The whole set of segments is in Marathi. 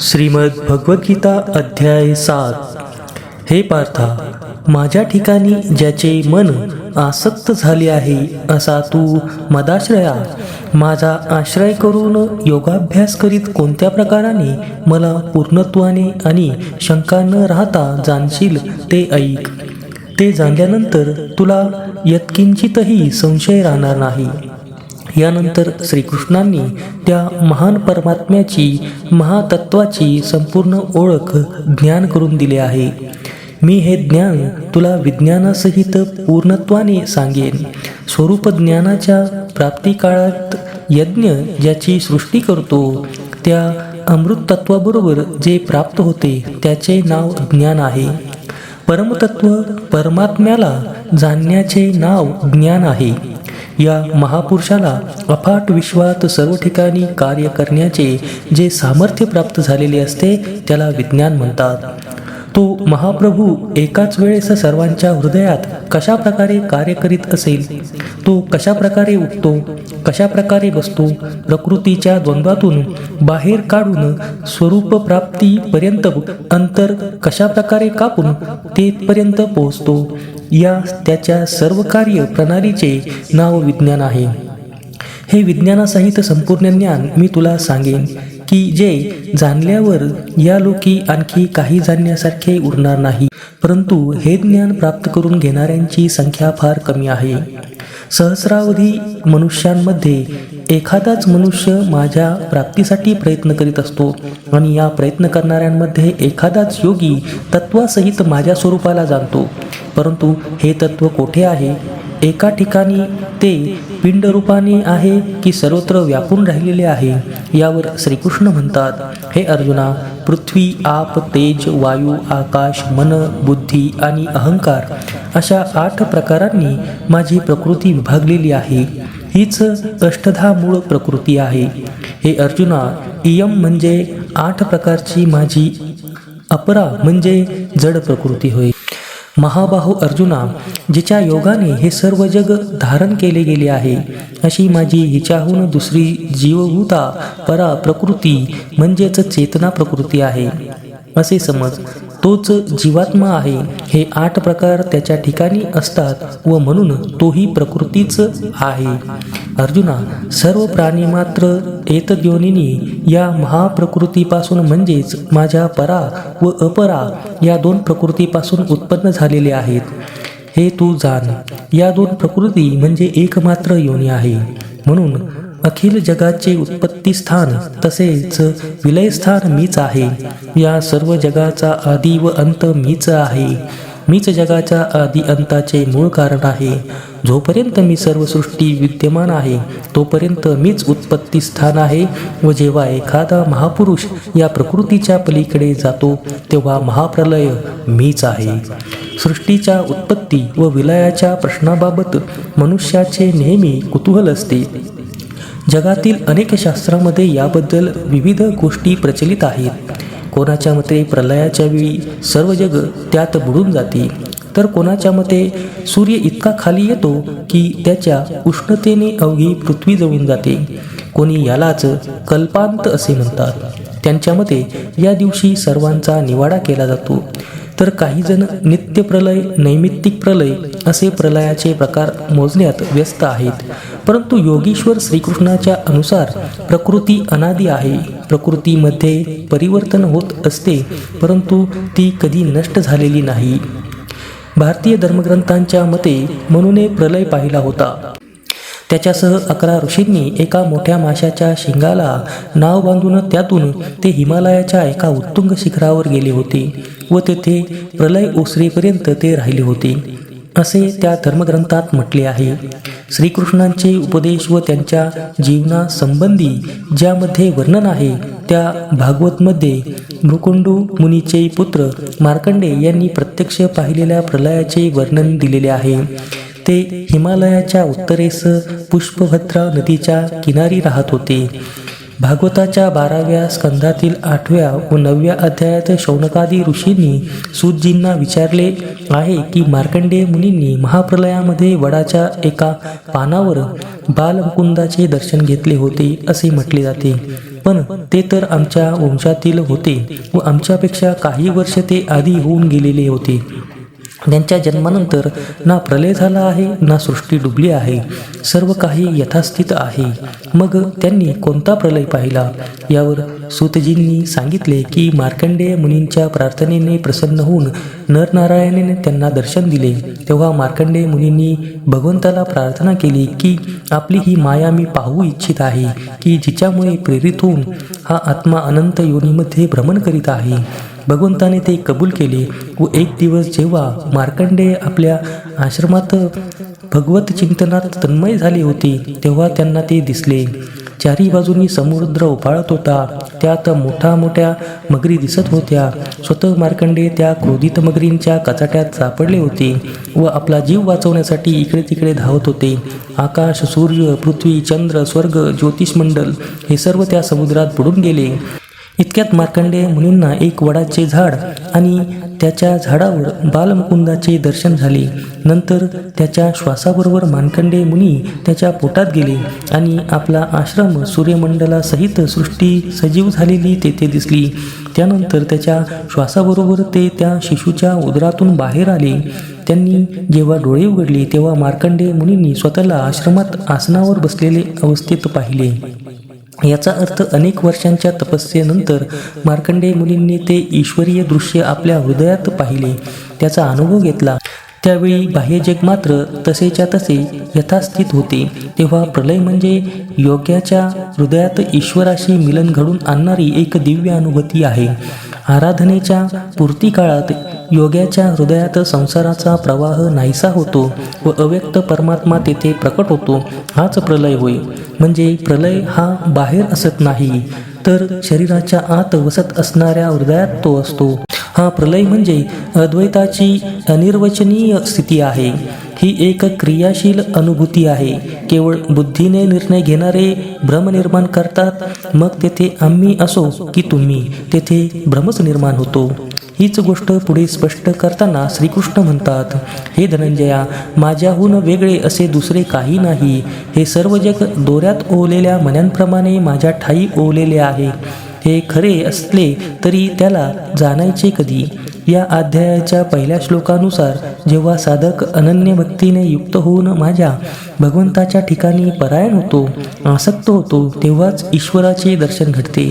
श्रीमद भगवद्गीता अध्याय सात. हे पार्था माझ्या ठिकाणी ज्याचे मन आसक्त झाले आहे असा तू मदाश्रया माझा आश्रय करून योगाभ्यास करीत कोणत्या प्रकाराने मला पूर्णत्वाने आणि शंका न राहता जाणशील ते ऐक. ते जाणल्यानंतर तुला यत्किंचितही संशय राहणार नाही. यानंतर श्रीकृष्णांनी त्या महान परमात्म्याची महातत्वाची संपूर्ण ओळख ज्ञान करून दिले आहे. मी हे ज्ञान तुला विज्ञानासहित पूर्णत्वाने सांगेन. स्वरूप ज्ञानाच्या प्राप्तिकाळात यज्ञ ज्याची सृष्टी करतो त्या अमृत तत्वाबरोबर जे प्राप्त होते त्याचे नाव ज्ञान आहे. परमतत्व परमात्म्याला जाणण्याचे नाव ज्ञान आहे. या महापुरुषाला अफाट विश्वात सर्व ठिकाणी कार्य करण्याचे जे सामर्थ्य प्राप्त झालेले असते त्याला विज्ञान म्हणतात. तो महाप्रभू एकाच वेळेस सर्वांच्या हृदयात कशा प्रकारे कार्य करीत असेल? तो कशा प्रकारे उठतो? कशा प्रकारे बसतो? प्रकृतीच्या द्वंद्वातून बाहेर काढून स्वरूप प्राप्तीपर्यंत अंतर कशा प्रकारे कापून तेथपर्यंत पोहोचतो? या त्याच्या सर्व कार्य प्रणालीचे नाव विज्ञान आहे. हे विज्ञानासहित संपूर्ण ज्ञान मी तुला सांगेन. की जे जाणल्यावर या लोकी आणखी काही जाणण्यासारखे उरणार नाही. परंतु हे ज्ञान प्राप्त करून घेणाऱ्यांची संख्या फार कमी आहे. सहस्रावधी मनुष्यांमध्ये एखादाच मनुष्य माझ्या प्राप्तीसाठी प्रयत्न करीत असतो आणि या प्रयत्न करणाऱ्यांमध्ये एखादाच योगी तत्वासहित माझ्या स्वरूपाला जाणतो. परंतु हे तत्व कोठे आहे? एका ठिकाणी ते पिंडरूपाने आहे की सर्वत्र व्यापून राहिलेले आहे यावर श्रीकृष्ण म्हणतात हे अर्जुना पृथ्वी आप तेज वायू आकाश मन बुद्धी आणि अहंकार अशा आठ प्रकारांनी माझी प्रकृती विभागलेली आहे. हीच अष्टधा मूळ प्रकृती आहे. हे अर्जुना इयम म्हणजे आठ प्रकारची माझी अपरा म्हणजे जड प्रकृती होय. महाबाहू अर्जुना जिच्या योगाने हे सर्व जग धारण केले गेले आहे अशी माझी हिच्याहून दुसरी जीवभूता परा प्रकृती म्हणजेच चेतना प्रकृती आहे. असे समज तोच जीवात्मा आहे. हे आठ प्रकार त्याच्या ठिकाणी असतात व म्हणून तोही प्रकृतीच आहे. अर्जुना सर्व प्राणी मात्र एतद्योनिनी या महाप्रकृतीपासून म्हणजेच माझ्या परा व अपरा या दोन प्रकृतीपासून उत्पन्न झालेले आहेत. हे तू जाण. या दोन प्रकृती म्हणजे एकमात्र योनी आहे. म्हणून अखिल जगाचे उत्पत्ती स्थान तसेच विलयस्थान मीच आहे. या सर्व जगाचा आदी व अंत मीच आहे. मीच जगाच्या आदी अंताचे मूळ कारण आहे. जोपर्यंत मी सर्व सृष्टी विद्यमान आहे तोपर्यंत मीच उत्पत्ती स्थान आहे व जेव्हा एखादा महापुरुष या प्रकृतीच्या पलीकडे जातो तेव्हा महाप्रलय मीच आहे. सृष्टीच्या उत्पत्ती व विलयाच्या प्रश्नाबाबत मनुष्याचे नेहमी कुतूहल असते. जगातील अनेक शास्त्रामध्ये याबद्दल विविध गोष्टी प्रचलित आहेत. कोणाच्या मते प्रलयाच्या वेळी सर्व जग त्यात बुडून जाते. तर कोणाच्या मते सूर्य इतका खाली येतो की त्याच्या उष्णतेने अवघी पृथ्वी जळून जाते. कोणी यालाच कल्पांत असे म्हणतात. त्यांच्या मते या दिवशी सर्वांचा निवाडा केला जातो. तर काही जण नित्य प्रलय नैमित्तिक प्रलय असे प्रलयाचे प्रकार मोजण्यात व्यस्त आहेत. परंतु योगेश्वर श्रीकृष्णाच्या अनुसार प्रकृती अनादी आहे. प्रकृतीमध्ये परिवर्तन होत असते परंतु ती कधी नष्ट झालेली नाही. भारतीय धर्मग्रंथांच्या मते म्हणून प्रलय पाहिला होता. त्याच्यासह अकरा ऋषींनी एका मोठ्या माशाच्या शिंगाला नाव बांधून त्यातून ते हिमालयाच्या एका उत्तुंग शिखरावर गेले होते. व तेथे प्रलय ओसरेपर्यंत ते राहिले होते. असे त्या धर्मग्रंथात म्हटले आहे. श्रीकृष्णांचे उपदेश व त्यांच्या जीवनासंबंधी ज्यामध्ये वर्णन आहे त्या भागवतमध्ये भृकुंडू मुनीचे पुत्र मार्कंडे यांनी प्रत्यक्ष पाहिलेल्या प्रलयाचे वर्णन दिलेले आहे. ते हिमालयाच्या उत्तरेस पुष्पभद्रा नदीच्या किनारी राहत होते. भागवताच्या बाराव्या स्कंधातील आठव्या व नवव्या अध्यायात शौनकादी ऋषींनी सुतजींना विचारले आहे की मार्कंडेय मुनींनी महाप्रलयामध्ये वडाच्या एका पानावर बालमुकुंदाचे दर्शन घेतले होते असे म्हटले जाते. पण ते तर आमच्या वंशातील होते व आमच्यापेक्षा काही वर्ष ते आधी होऊन गेलेले होते. त्यांच्या जन्मानंतर ना प्रलय झाला आहे ना सृष्टी डुबली आहे सर्व काही यथास्थित आहे. मग त्यांनी कोणता प्रलय पाहिला? यावर सूतजींनी सांगितले की मार्कंडेय मुनींच्या प्रार्थनेने प्रसन्न होऊन नरनारायणाने त्यांना दर्शन दिले. तेव्हा मार्कंडेय मुनींनी भगवंताला प्रार्थना केली की आपली ही माया मी पाहू इच्छित आहे की जिच्यामुळे प्रेरित होऊन हा आत्मा अनंत योनीमध्ये भ्रमण करीत आहे. भगवंताने ते कबूल केले व एक दिवस जेव्हा मार्कंडेय आपल्या आश्रमात भगवत चिंतनात तन्मय झाले होते तेव्हा त्यांना ते दिसले. चारी बाजूनी समुद्र उफाळत होता. त्यात मोठ्या मोठ्या मगरी दिसत होत्या. स्वतः मार्कंडे त्या क्रोधित मगरींच्या कचाट्यात सापडले होते व आपला जीव वाचवण्यासाठी इकडे तिकडे धावत होते. आकाश सूर्य पृथ्वी चंद्र स्वर्ग ज्योतिषमंडल हे सर्व त्या समुद्रात बुडून गेले. इतक्यात मार्कंडेय मुनींना एक वडाचे झाड आणि त्याच्या झाडावर बालमुकुंदाचे दर्शन झाले. नंतर त्याच्या श्वासाबरोबर मार्कंडेय मुनी त्याच्या पोटात गेले आणि आपला आश्रम सूर्यमंडलासहित सृष्टी सजीव झालेली तेथे दिसली. त्यानंतर त्याच्या श्वासाबरोबर ते त्या शिशूच्या उदरातून बाहेर आले. त्यांनी जेव्हा डोळे उघडले तेव्हा मार्कंडेय मुनींनी स्वतःला आश्रमात आसनावर बसलेले अवस्थेत पाहिले. याचा अर्थ अनेक वर्षांच्या तपस्येनंतर मार्कंडेय मुलींनी ते ईश्वरीय दृश्य आपल्या हृदयात पाहिले. त्याचा अनुभव घेतला. त्यावेळी बाह्य जग मात्र तसेच्या तसे यथास्थित होते. तेव्हा प्रलय म्हणजे योग्याच्या हृदयात ईश्वराशी मिलन घडून आणणारी एक दिव्य अनुभूती आहे. आराधनेच्या पूर्ती काळात योग्याच्या हृदयात संसाराचा प्रवाह नाहीसा होतो व अव्यक्त परमात्मा तेथे प्रकट होतो. हाच प्रलय होय. म्हणजे प्रलय हा बाहेर असत नाही तर शरीराच्या आत वसत असणाऱ्या हृदयात तो असतो. हा प्रलय म्हणजे अद्वैताची अनिर्वचनीय स्थिती आहे. ही एक क्रियाशील अनुभूती आहे. केवळ बुद्धीने निर्णय घेणारे भ्रम निर्माण करतात मग तेथे आम्ही असो की तुम्ही तेथे भ्रमच निर्माण होतो. हीच गोष्ट पुढे स्पष्ट करताना श्रीकृष्ण म्हणतात हे धनंजया माझ्याहून वेगळे असे दुसरे काही नाही. हे सर्व जग दोऱ्यात ओवलेल्या मण्यांप्रमाणे माझ्या ठाई ओवलेले आहे. हे खरे असले तरी त्याला जाणायचे कधी? या अध्यायाच्या पहिल्या श्लोकानुसार जेव्हा साधक अनन्य भक्तीने युक्त होऊन माझ्या भगवंताच्या ठिकाणी परायण होतो आसक्त होतो तेव्हाच ईश्वराचे दर्शन घडते.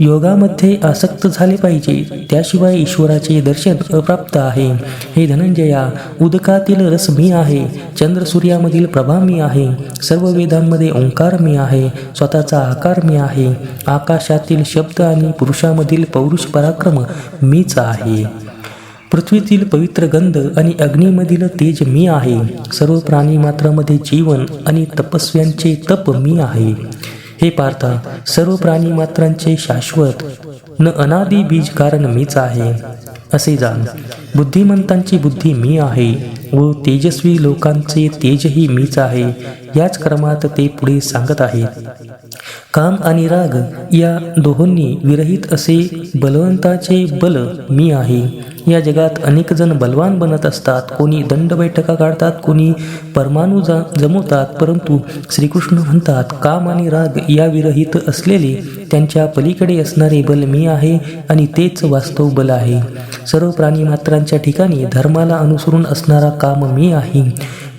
योगामध्ये आसक्त झाले पाहिजे त्याशिवाय ईश्वराचे दर्शन अप्राप्त आहे. हे धनंजया उदकातील रस मी आहे चंद्र सूर्यामधील प्रभा मी आहे सर्व वेदांमध्ये ओंकार मी आहे स्वतःचा आकार मी आहे आकाशातील शब्द आणि पुरुषामधील पौरुष पराक्रम मीच आहे. पृथ्वीतील पवित्र गंध आणि अग्नीमधील तेज मी आहे. सर्व प्राणी मात्रामध्ये जीवन आणि तपस्व्यांचे तप मी आहे. हे पार्था सर्व प्राणी मात्रांचे शाश्वत न अनादी बीज कारण मीच आहे. असे जाण बुद्धिमंतांची बुद्धी मी आहे व तेजस्वी लोकांचे तेजही मीच आहे. याच क्रमात ते पुढे सांगत आहेत. काम आणि राग या दोहोंनी विरहित असे बलवंताचे बल मी आहे. या जगात अनेक जण बलवान बनत असतात. कोणी दंड बैठका काढतात कोणी परमाणू जा जमवतात. परंतु श्रीकृष्ण म्हणतात काम आणि राग या विरहित असलेले त्यांच्या पलीकडे असणारे बल मी आहे आणि तेच वास्तव बल आहे. सर्व प्राणी मात्रांच्या ठिकाणी धर्माला अनुसरून असणारा काम मी आहे.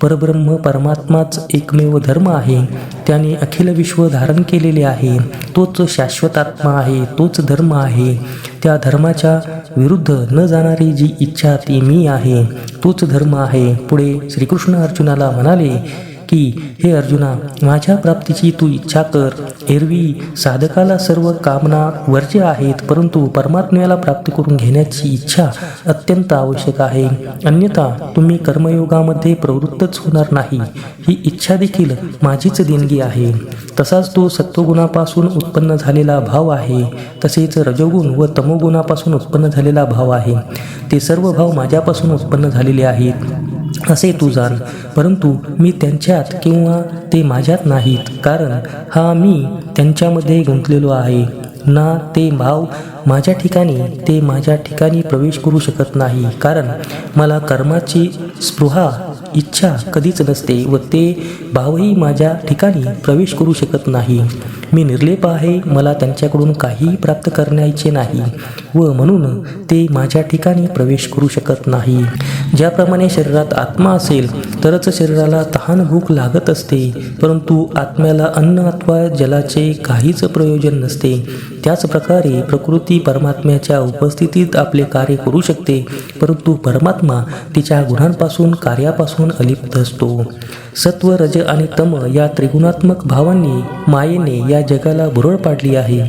परब्रह्म परमात्माच एकमेव धर्म आहे. त्याने अखिल विश्व धारण केलेले आहे. तोच शाश्वतात्मा आहे तोच धर्म आहे. त्या धर्माच्या विरुद्ध न जाणारी जी इच्छा ती मी आहे. तोच धर्म आहे. पुढे श्रीकृष्ण अर्जुनाला म्हणाले की हे अर्जुना माझ्या प्राप्तीची तू इच्छा कर. एरवी साधकाला सर्व कामना वर्ज्य आहेत परंतु परमात्म्याला प्राप्त करून घेण्याची इच्छा अत्यंत आवश्यक आहे. अन्यथा तुम्ही कर्मयोगामध्ये प्रवृत्तच होणार नाही. ही इच्छा देखील माझीच देणगी आहे. तसाच तो सत्वगुणापासून उत्पन्न झालेला भाव आहे. तसेच रजोगुण व तमोगुणापासून उत्पन्न झालेला भाव आहे. ते सर्व भाव माझ्यापासून उत्पन्न झालेले आहेत. असे तू जाण परंतु मी त्यांच्यात किंवा ते माझ्यात नाहीत कारण हा मी त्यांच्यामध्ये गुंतलेलो आहे. ना ते भाव माझ्या ठिकाणी ते माझ्या ठिकाणी प्रवेश करू शकत नाही कारण मला कर्माची स्पृहा इच्छा कधीच नसते व ते भावही माझ्या ठिकाणी प्रवेश करू शकत नाही. मी निर्लेप आहे मला त्यांच्याकडून काहीही प्राप्त करण्याचे नाही व म्हणून ते माझ्या ठिकाणी प्रवेश करू शकत नाही. ज्याप्रमाणे शरीरात आत्मा असेल तरच शरीराला तहान भूक लागत असते परंतु आत्म्याला अन्न अथवा जलाचे काहीच प्रयोजन नसते. त्याच प्रकारे प्रकृती परमात्म्याच्या उपस्थितीत आपले कार्य करू शकते परंतु परमात्मा तिच्या गुणांपासून कार्यापासून अलिप्त असतो. सत्व रज आणि तम या त्रिगुणात्मक भावांनी मायेने या जगाला भुरळ पाडली आहे.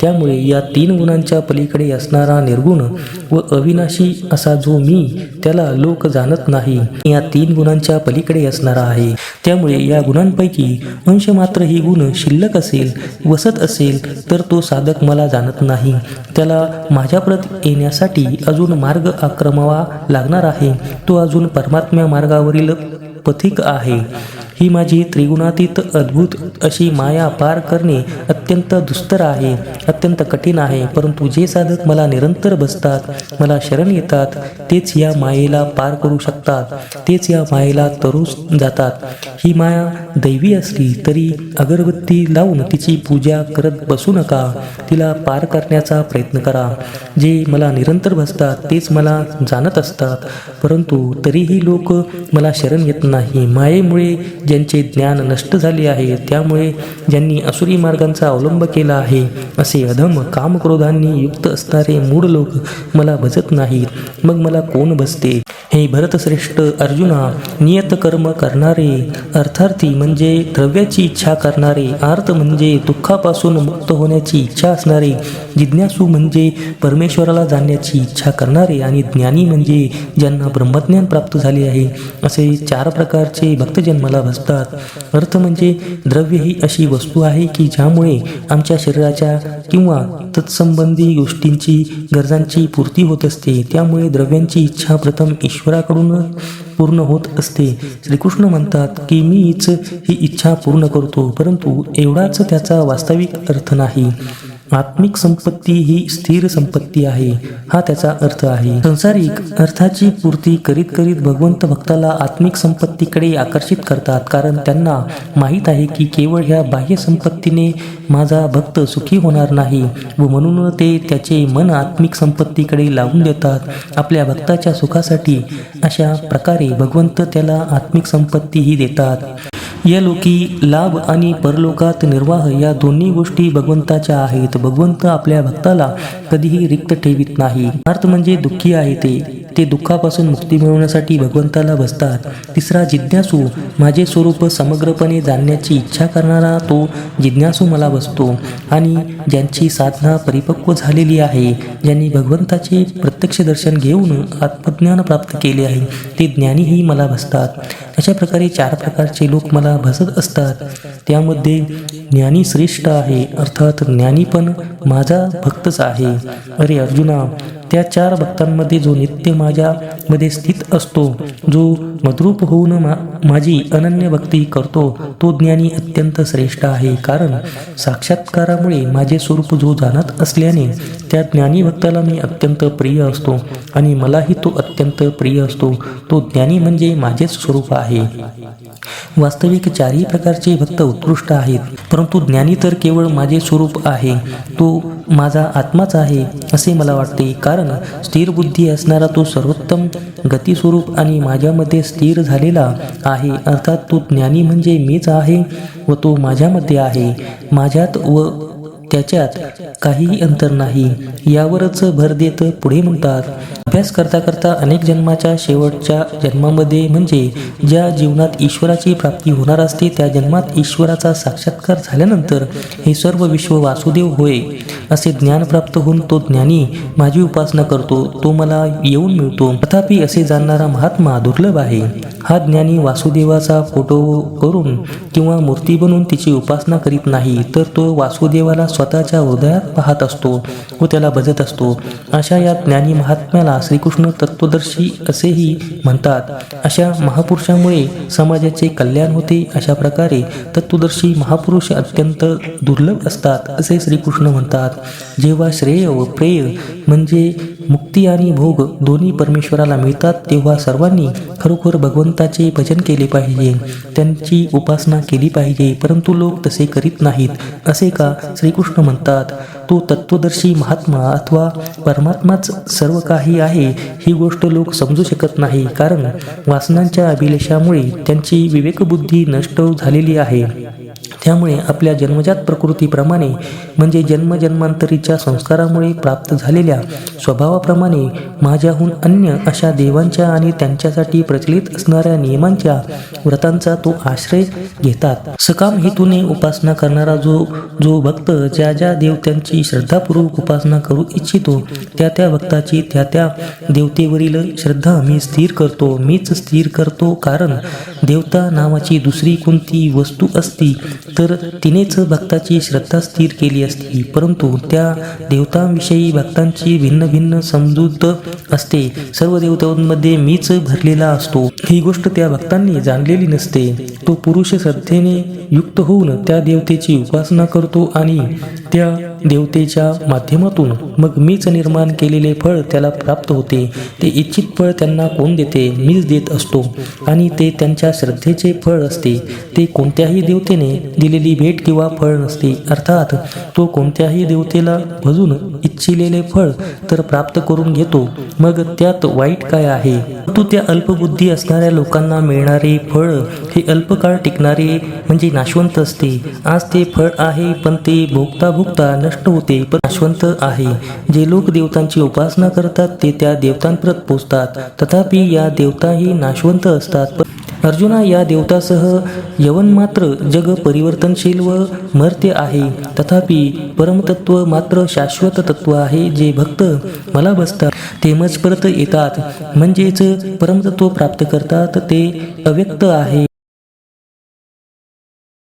त्यामुळे या तीन गुणांच्या पलीकडे असणारा निर्गुण व अविनाशी असा जो मी त्याला लोक जाणत नाही या तीन गुणांच्या पलीकडे असणारा आहे. त्यामुळे या गुणांपैकी अंश मात्र ही गुण शिल्लक असेल वसत असेल तर तो साधक मला जाणत नाही. त्याला माझ्याप्रत येण्यासाठी अजून मार्ग आक्रमावा लागणार आहे. तो अजून परमात्म्या मार्गावरील पथिक आहे. ही माझी त्रिगुणातीत अद्भुत अशी माया पार करणे अत्यंत दुस्तर आहे अत्यंत कठीण आहे. परंतु जे साधक मला निरंतर बसतात मला शरण येतात तेच या मायेला पार करू शकतात तेच या मायेला तरूस जातात. ही माया दैवी असली तरी अगरबत्ती लावून तिची पूजा करत बसू नका तिला पार करण्याचा प्रयत्न करा. जे मला निरंतर बसतात तेच मला जाणत असतात. परंतु तरीही लोक मला शरण येत नाही. मायेमुळे ज्यांचे ज्ञान नष्ट झाले आहे त्यामुळे ज्यांनी असुरी मार्गांचा अवलंब केला आहे असे अधम कामक्रोधांनी युक्त असणारे मूळ लोक मला भजत नाहीत. मग मला कोण बसते? हे भरतश्रेष्ठ अर्जुना नियत कर्म करणारे अर्थार्थी म्हणजे द्रव्याची इच्छा करणारे आर्त म्हणजे दुःखापासून मुक्त होण्याची इच्छा असणारे जिज्ञासू म्हणजे परमेश्वराला जाणण्याची इच्छा करणारे आणि ज्ञानी म्हणजे ज्यांना ब्रह्मज्ञान प्राप्त झाले आहे असे चार प्रकार प्रकारचे भक्तजन्माला मला अर्थ म्हणजे द्रव्य ही अशी वस्तू आहे की ज्यामुळे आमच्या शरीराच्या किंवा तत्संबंधी गोष्टींची गरजांची पूर्ती होत असते. त्यामुळे द्रव्यांची इच्छा प्रथम ईश्वराकडून पूर्ण होत असते. श्रीकृष्ण म्हणतात की मीच ही इच्छा पूर्ण करतो परंतु एवढाच त्याचा वास्तविक अर्थ नाही. आत्मिक संपत्ती ही स्थिर संपत्ती आहे हा त्याचा अर्थ आहे. संसारिक अर्थाची पूर्ती करीत करीत भगवंत भक्ताला आत्मिक संपत्तीकडे आकर्षित करतात कारण त्यांना माहीत आहे की केवळ ह्या बाह्य संपत्तीने माझा भक्त सुखी होणार नाही व म्हणून ते त्याचे मन आत्मिक संपत्तीकडे लावून देतात. आपल्या भक्ताच्या सुखासाठी अशा प्रकारे भगवंत त्याला आत्मिक संपत्तीही देतात. या लोकी लाभ आणि परलोकात निर्वाह या दोन्ही गोष्टी भगवंताच्या आहेत. भगवंत आपल्या भक्ताला कधीही रिक्त ठेवित नाही. अर्थ म्हणजे दुःखी आहे ते. ते दुःखापासून मुक्ती मिळवण्यासाठी भगवंताला बसतात. तिसरा जिज्ञासू माझे स्वरूप समग्रपणे जाणण्याची इच्छा करणारा तो जिज्ञासू मला बसतो आणि ज्यांची साधना परिपक्व झालेली आहे ज्यांनी भगवंताचे प्रत्यक्ष दर्शन घेऊन आत्मज्ञान प्राप्त केले आहे ते ज्ञानीही मला बसतात. अशा प्रकारे चार प्रकारचे लोक मला भसत असतात. त्यामध्ये ज्ञानी श्रेष्ठ आहे अर्थात ज्ञानी पण माझा भक्तच आहे. अरे अर्जुना त्या चार भक्तांमध्ये जो नित्य माझ्यामध्ये स्थित असतो जो मद्रूप होऊन मा माझी अनन्य भक्ती करतो तो ज्ञानी अत्यंत श्रेष्ठ आहे. कारण साक्षात्कारामुळे माझे स्वरूप जो जाणत असल्याने त्या ज्ञानी भक्ताला मी अत्यंत प्रिय असतो आणि मलाही तो अत्यंत प्रिय असतो. तो ज्ञानी म्हणजे माझेच स्वरूप आहे. वास्तविक चारही प्रकारचे भक्त उत्कृष्ट आहेत परंतु ज्ञानी तर केवळ माझे स्वरूप आहे. तो माझा आत्माच आहे असे मला वाटते. कारण स्थिर बुद्धी असणारा तो सर्वोत्तम गतिस्वरूप आणि माझ्यामध्ये स्थिर झालेला आहे. अर्थात तो ज्ञानी म्हणजे मीच आहे व तो माझ्यामध्ये आहे. माझ्यात व त्याच्यात काहीही अंतर नाही. यावरच भर देत पुढे म्हणतात अभ्यास करता करता अनेक जन्माच्या शेवटच्या जन्मामध्ये म्हणजे ज्या जीवनात ईश्वराची प्राप्ती होणार असते त्या जन्मात ईश्वराचा साक्षात्कार झाल्यानंतर हे सर्व विश्व वासुदेव होय असे ज्ञान प्राप्त होऊन तो ज्ञानी माझी उपासना करतो तो मला येऊन मिळतो. तथापि असे जाणणारा महात्मा दुर्लभ आहे. हा ज्ञानी वासुदेवाचा फोटो करून किंवा मूर्ती बनवून तिची उपासना करीत नाही तर तो वासुदेवाला स्वतःच्या हृदयात पाहत असतो व त्याला भजत असतो. अशा या ज्ञानी महात्म्याला श्रीकृष्ण तत्वदर्शी असेही म्हणतात. अशा महापुरुषामुळे समाजाचे कल्याण होते अशा प्रकारे तत्वदर्शी महापुरुष अत्यंत दुर्लभ असतात असे श्रीकृष्ण म्हणतात. जेव्हा श्रेय व प्रेय म्हणजे मुक्ती आणि भोग दोन्ही परमेश्वराला मिळतात तेव्हा सर्वांनी खरोखर भगवंताचे भजन केले पाहिजे. त्यांची उपासना केली पाहिजे परंतु लोक तसे करीत नाहीत असे का श्रीकृष्ण म्हणतात तो तत्वदर्शी महात्मा अथवा परमात्माच सर्व काही आहे ही गोष्ट लोक समजू शकत नाही कारण वासनांच्या अभिलेषामुळे त्यांची विवेकबुद्धी नष्ट झालेली आहे. त्यामुळे आपल्या जन्मजात प्रकृतीप्रमाणे म्हणजे जन्मजन्मांतरीच्या संस्कारामुळे प्राप्त झालेल्या स्वभावाप्रमाणे माझ्याहून अन्य अशा देवांच्या आणि त्यांच्यासाठी प्रचलित असणाऱ्या नियमांच्या व्रतांचा तो आश्रय घेतात. सकाम हेतूने उपासना करणारा जो जो भक्त ज्या ज्या देवतांची श्रद्धापूर्वक उपासना करू इच्छितो त्या त्या भक्ताची त्या त्या देवतेवरील श्रद्धा मी स्थिर करतो मीच स्थिर करतो. कारण देवता नावाची दुसरी कोणती वस्तू असती तर तिनेच भक्ताची श्रद्धा स्थिर केली असती परंतु त्या देवतांविषयी भक्तांची भिन्न भिन्न समजूत असते. सर्व देवतांमध्ये मीच भरलेला असतो. ही गोष्ट त्या भक्तांनी जाणलेली नसते. तो पुरुष श्रद्धेने युक्त होऊन त्या देवतेची उपासना करतो आणि त्या देवतेच्या माध्यमातून. मग मीच निर्माण केलेले फळ त्याला प्राप्त होते. ते इच्छित फळ त्यांना कोण देते? मीच देत असतो. आणि ते त्यांच्या श्रद्धेचे फळ असते. ते कोणत्याही देवतेने दिलेली भेट किंवा फळ नसते. अर्थात तो कोणत्याही देवतेला भजून इच्छिलेले फळ तर प्राप्त करून घेतो. मग त्यात वाईट काय आहे? तू त्या अल्पबुद्धी असणाऱ्या लोकांना मिळणारे फळ हे अल्पकाळ टिकणारे म्हणजे नाशवंत असते. आज ते फळ आहे पण ते भोगता भोगता नष्ट होते. पण नाशवंत आहे. जे लोक देवतांची उपासना करतात ते त्या देवतांप्रत पोचतात तथापि या देवताही नाशवंत असतात. पण अर्जुना या देवतासह यवन मात्र जग परिवर्तनशील व मर्त्य आहे. तथापि परमतत्व मात्र शाश्वत तत्व आहे जे भक्त मला बसतात. ते मज परत येतात. म्हणजेच परमतत्व प्राप्त करतात ते अव्यक्त आहे.